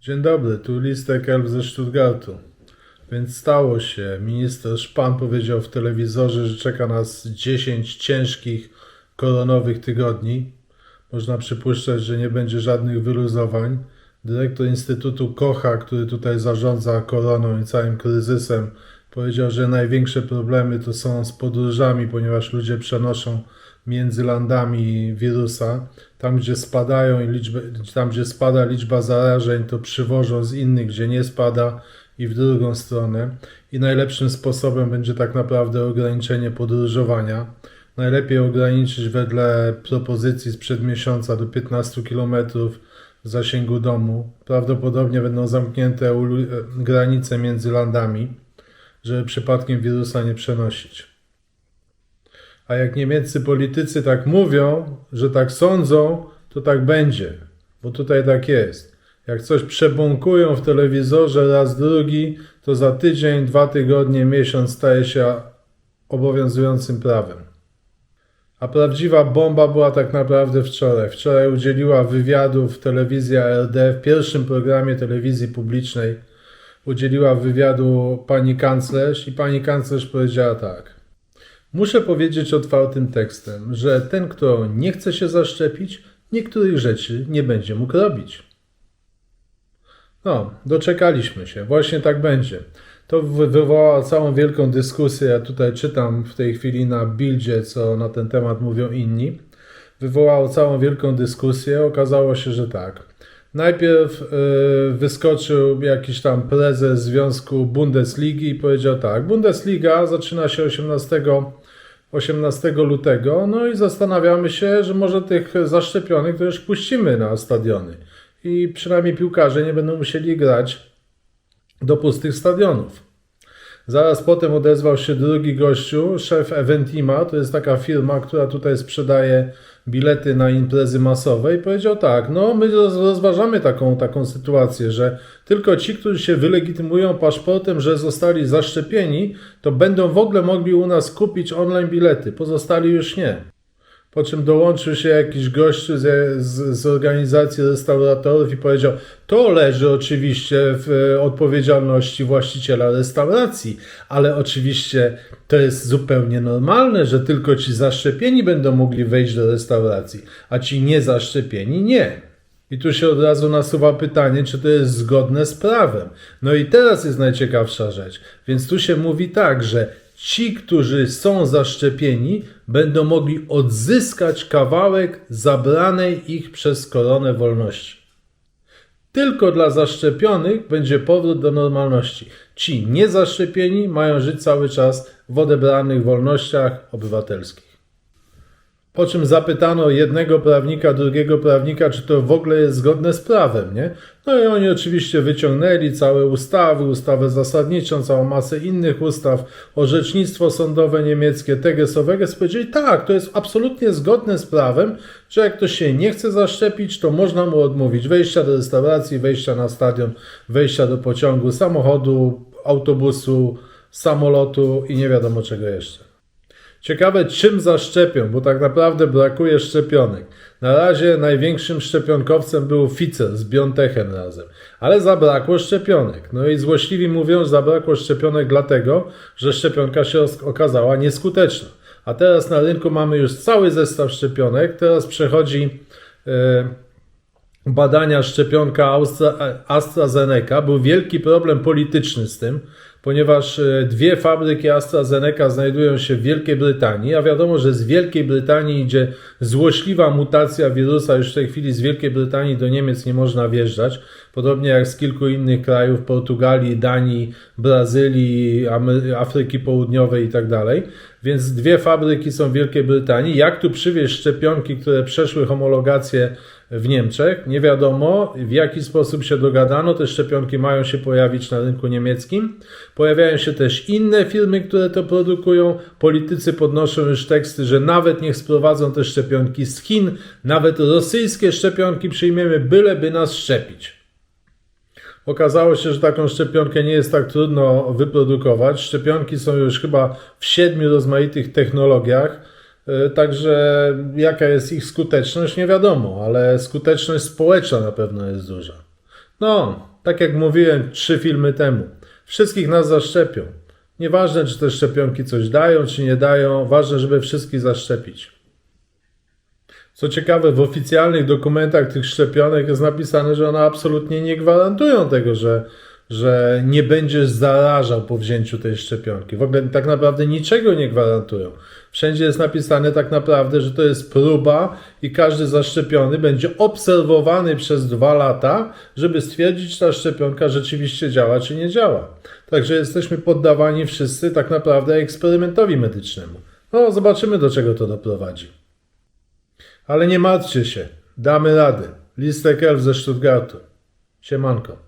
Dzień dobry, tu listek Elf ze Stuttgartu. Więc stało się. Minister Szpan powiedział w telewizorze, że czeka nas 10 ciężkich koronowych tygodni. Można przypuszczać, że nie będzie żadnych wyluzowań. Dyrektor Instytutu Kocha, który tutaj zarządza koroną i całym kryzysem, powiedział, że największe problemy to są z podróżami, ponieważ ludzie przenoszą między landami wirusa. Tam, gdzie spadają liczby, tam, gdzie spada liczba zarażeń, to przywożą z innych, gdzie nie spada i w drugą stronę. I najlepszym sposobem będzie tak naprawdę ograniczenie podróżowania. Najlepiej ograniczyć wedle propozycji sprzed miesiąca do 15 km w zasięgu domu. Prawdopodobnie będą zamknięte e, granice między landami, żeby przypadkiem wirusa nie przenosić. A jak niemieccy politycy tak mówią, że tak sądzą, to tak będzie, bo tutaj tak jest. Jak coś przebąkują w telewizorze raz drugi, to za tydzień, dwa tygodnie, miesiąc staje się obowiązującym prawem. A prawdziwa bomba była tak naprawdę wczoraj. Wczoraj udzieliła wywiadów telewizja ARD w pierwszym programie telewizji publicznej. Udzieliła wywiadu pani kanclerz i pani kanclerz powiedziała tak. Muszę powiedzieć otwartym tekstem, że ten, kto nie chce się zaszczepić, niektórych rzeczy nie będzie mógł robić. No, doczekaliśmy się. Właśnie tak będzie. To wy- wywołało całą wielką dyskusję. Ja tutaj czytam w tej chwili na Bildzie, co na ten temat mówią inni. Wywołało całą wielką dyskusję. Okazało się, że tak. Najpierw y, wyskoczył jakiś tam prezes Związku Bundesligi i powiedział tak. Bundesliga zaczyna się 18 18 lutego, no i zastanawiamy się, że może tych zaszczepionych to już puścimy na stadiony. I przynajmniej piłkarze nie będą musieli grać do pustych stadionów. Zaraz potem odezwał się drugi gościu, szef Eventima, to jest taka firma, która tutaj sprzedaje bilety na imprezy masowe i powiedział tak, no my roz- rozważamy taką, taką sytuację, że tylko ci, którzy się wylegitymują paszportem, że zostali zaszczepieni, to będą w ogóle mogli u nas kupić online bilety, pozostali już nie. Po czym dołączył się jakiś gościu z, z, z organizacji restauratorów i powiedział: To leży oczywiście w e, odpowiedzialności właściciela restauracji, ale oczywiście to jest zupełnie normalne, że tylko ci zaszczepieni będą mogli wejść do restauracji, a ci niezaszczepieni nie. I tu się od razu nasuwa pytanie, czy to jest zgodne z prawem. No i teraz jest najciekawsza rzecz. Więc tu się mówi tak, że ci, którzy są zaszczepieni, będą mogli odzyskać kawałek zabranej ich przez koronę wolności. Tylko dla zaszczepionych będzie powrót do normalności. Ci niezaszczepieni mają żyć cały czas w odebranych wolnościach obywatelskich. Po czym zapytano jednego prawnika, drugiego prawnika, czy to w ogóle jest zgodne z prawem, nie? No i oni oczywiście wyciągnęli całe ustawy, ustawę zasadniczą, całą masę innych ustaw, orzecznictwo sądowe niemieckie, teges oweges, powiedzieli tak, to jest absolutnie zgodne z prawem, że jak ktoś się nie chce zaszczepić, to można mu odmówić wejścia do restauracji, wejścia na stadion, wejścia do pociągu, samochodu, autobusu, samolotu i nie wiadomo czego jeszcze. Ciekawe, czym zaszczepią, bo tak naprawdę brakuje szczepionek. Na razie największym szczepionkowcem był Pfizer z BioNTechem razem, ale zabrakło szczepionek. No i złośliwi mówią, że zabrakło szczepionek dlatego, że szczepionka się okazała nieskuteczna. A teraz na rynku mamy już cały zestaw szczepionek. Teraz przechodzi e, badania szczepionka Austra, AstraZeneca. Był wielki problem polityczny z tym, ponieważ e, dwie fabryki AstraZeneca znajdują się w Wielkiej Brytanii, a wiadomo, że z Wielkiej Brytanii idzie złośliwa mutacja wirusa. Już w tej chwili z Wielkiej Brytanii do Niemiec nie można wjeżdżać, podobnie jak z kilku innych krajów, Portugalii, Danii, Brazylii, Afryki Południowej i tak. Więc dwie fabryki są w Wielkiej Brytanii. Jak tu przywieźć szczepionki, które przeszły homologację w Niemczech? Nie wiadomo, w jaki sposób się dogadano. Te szczepionki mają się pojawić na rynku niemieckim. Pojawiają się też inne firmy, które to produkują. Politycy podnoszą już teksty, że nawet niech sprowadzą te szczepionki z Chin, nawet rosyjskie szczepionki przyjmiemy, byleby nas szczepić. Okazało się, że taką szczepionkę nie jest tak trudno wyprodukować. Szczepionki są już chyba w siedmiu rozmaitych technologiach. E, Także jaka jest ich skuteczność, nie wiadomo, ale skuteczność społeczna na pewno jest duża. No, tak jak mówiłem trzy filmy temu, wszystkich nas zaszczepią. Nieważne, czy te szczepionki coś dają, czy nie dają, ważne, żeby wszystkich zaszczepić. Co ciekawe, w oficjalnych dokumentach tych szczepionek jest napisane, że one absolutnie nie gwarantują tego, że, że nie będziesz zarażał po wzięciu tej szczepionki. W ogóle tak naprawdę niczego nie gwarantują. Wszędzie jest napisane tak naprawdę, że to jest próba i każdy zaszczepiony będzie obserwowany przez dwa lata, żeby stwierdzić, czy ta szczepionka rzeczywiście działa, czy nie działa. Także jesteśmy poddawani wszyscy tak naprawdę eksperymentowi medycznemu. No, zobaczymy, do czego to doprowadzi. Ale nie martwcie się, damy radę. Listek Elf ze Stuttgartu. Siemanko.